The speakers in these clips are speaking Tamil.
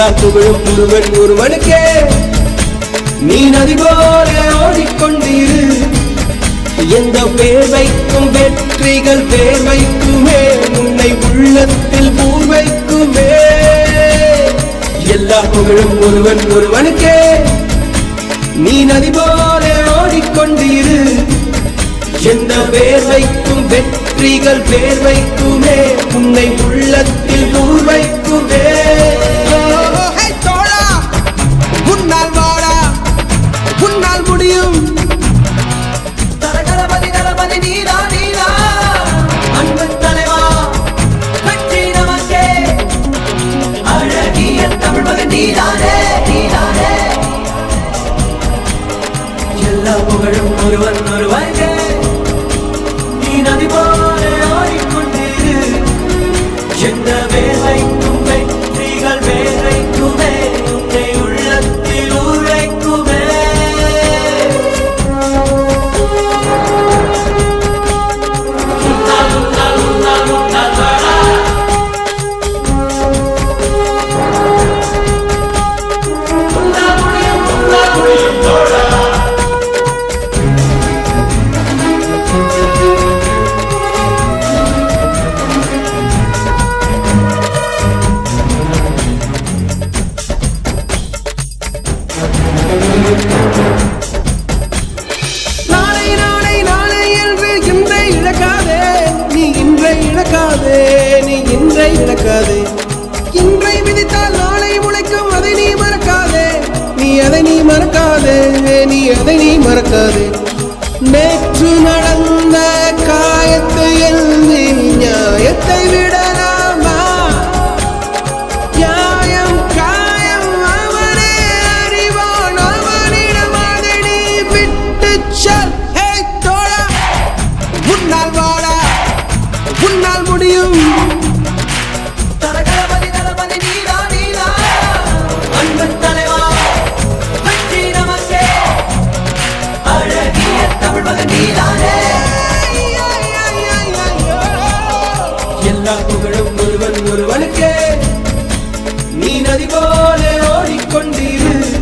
எல்லா புகழும் ஒருவன் ஒருவனுக்கே. நீ நதி போல ஓடிக்கொண்டிரு. எந்த வேர்வைக்கும் வெற்றிகள் வேர்வைக்குமே. உன்னை உள்ளத்தில் பூர்வைக்குமே. எல்லா புகழும் ஒருவன் ஒருவனுக்கே. நீ நதி போல ஓடிக்கொண்டிரு. எந்த வேர்வைக்கும் வெற்றிகள் வேர்வைக்குமே. உன்னை உள்ளத்தில் பூர்வைக்குமே. ஹே முடியும் தரகரபதி தளபதி நீதா நீதா அன்பு தலைவா வெற்றி நமக்கே. அழகிய தமிழ் மகன் நீதானே நீதானே எல்லா புகழும் ஒருவன். நாளை நாளை நாளை என்று இன்றை இழக்காதே. நீ இன்றை இழக்காதே நீ இன்றை இழக்காதே. இன்றை விதித்தால் நாளை முளைக்கும் அதை நீ மறக்காதே. நீ அதை நீ மறக்காதே நீ அதை நீ மறக்காதே. நேற்று நடந்த நீதானே. எல்லா புகழும் ஒருவன் ஒருவனுக்கே. நீ நதி போல ஓடிக்கொண்டிரு.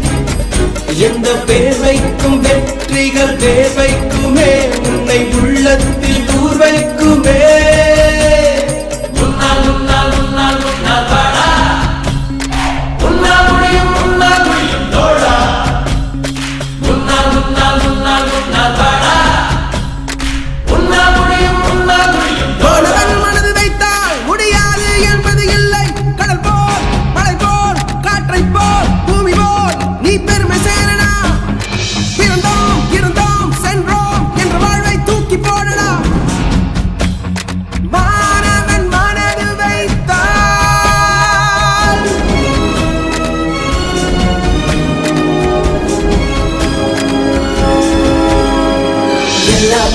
எந்த பேர்வைக்கும் வெற்றிகள் வேர்வைக்குமே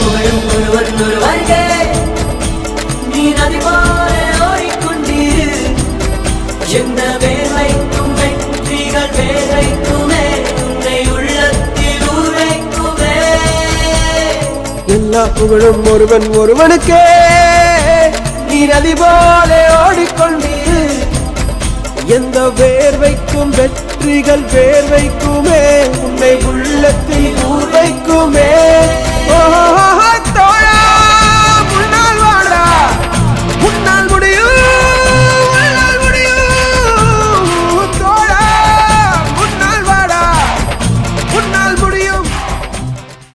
புகழும் ஒருவன் ஒருவருக்கே நீ நதி போல ஓடிக்கொண்டிரு. எந்த வேலைக்கும் வெற்றிகள் வேலைக்குமே உன்னை உள்ளத்தில் உரைக்குமே. எல்லா புகழும் ஒருவன் ஒருவனுக்கே. நீ நதி போல ஓடிக்கொண்டீர். எந்த வேர்வைக்கும் வெற்றிகள் வேர்வைக்குமே உன்னை உள்ளத்தில் ஊர்வைக்குமே